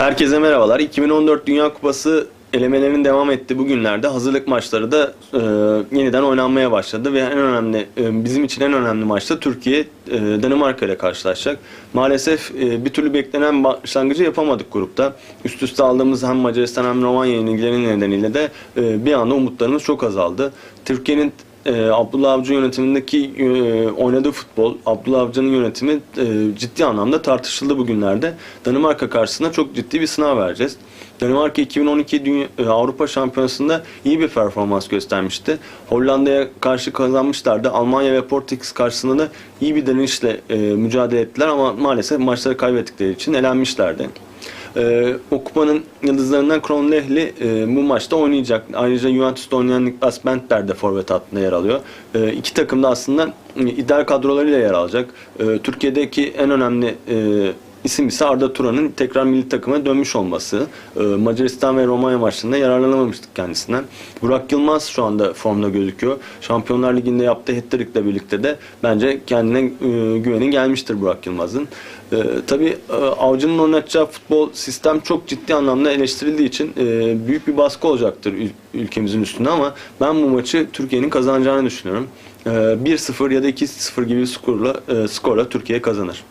Herkese merhabalar. 2014 Dünya Kupası elemelerinin devam ettiği bu günlerde hazırlık maçları da e, yeniden oynanmaya başladı ve en önemli e, bizim için en önemli maçta Türkiye e, Danimarka ile karşılaşacak. Maalesef e, bir türlü beklenen başlangıcı yapamadık grupta. Üst üste aldığımız hem Macaristan hem Romanya yenilgileri nedeniyle de e, bir anda umutlarımız çok azaldı. Türkiye'nin e, Abdullah Avcı yönetimindeki e, oynadığı futbol, Abdullah Avcı'nın yönetimi e, ciddi anlamda tartışıldı bugünlerde. Danimarka karşısında çok ciddi bir sınav vereceğiz. Danimarka 2012 Dünya, e, Avrupa Şampiyonası'nda iyi bir performans göstermişti. Hollanda'ya karşı kazanmışlardı. Almanya ve Portekiz karşısında da iyi bir direnişle e, mücadele ettiler ama maalesef maçları kaybettikleri için elenmişlerdi. Ee, o kupanın yıldızlarından Kron Lehli e, bu maçta oynayacak. Ayrıca Juventus'ta oynayan Niklas Bentner de forvet hattında yer alıyor. E, iki takım da aslında e, ideal kadrolarıyla yer alacak. E, Türkiye'deki en önemli e, isim ise Arda Turan'ın tekrar milli takıma dönmüş olması. E, Macaristan ve Romanya maçlarında yararlanamamıştık kendisinden. Burak Yılmaz şu anda formda gözüküyor. Şampiyonlar Ligi'nde yaptığı hat-trick'le birlikte de bence kendine e, güveni gelmiştir Burak Yılmaz'ın. E, tabii e, Avcı'nın oynatacağı futbol sistem çok ciddi anlamda eleştirildiği için e, büyük bir baskı olacaktır ül- ülkemizin üstünde ama ben bu maçı Türkiye'nin kazanacağını düşünüyorum. E, 1-0 ya da 2-0 gibi skorla, e, skorla Türkiye kazanır.